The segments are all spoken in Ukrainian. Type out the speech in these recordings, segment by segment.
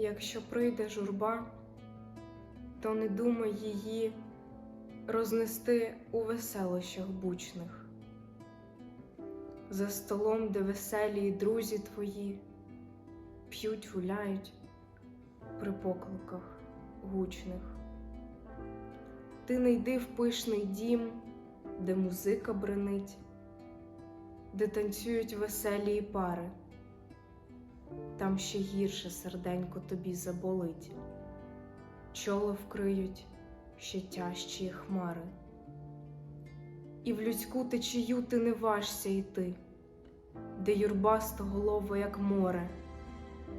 Якщо прийде журба, то не думай її рознести у веселощах бучних. За столом, де веселі й друзі твої п'ють, гуляють при покликах гучних. Ти не йди в пишний дім, де музика бренить, де танцюють веселі пари, там ще гірше серденько тобі заболить, чоло вкриють ще тяжчі хмари. І в людську течію ти не важся йти, де юрба стоголова, як море,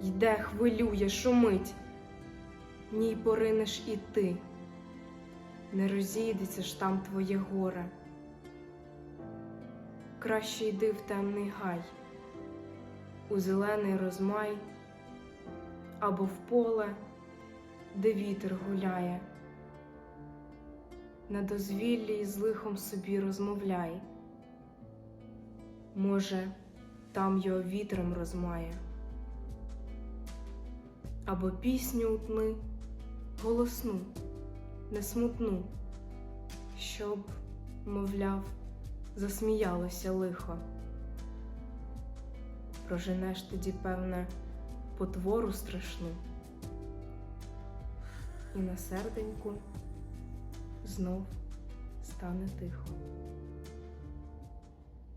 йде, хвилює, шумить, ній поринеш і ти, не розійдеться ж там твоє горе. Краще йди в темний гай, у зелений розмай або в поле, де вітер гуляє. На дозвіллі із лихом собі розмовляй. Може, там його вітром розмає. Або пісню утни, голосну, не смутну, щоб, мовляв, засміялося лихо. Проженеш тоді, певне, потвору страшну, і на серденьку знов стане тихо.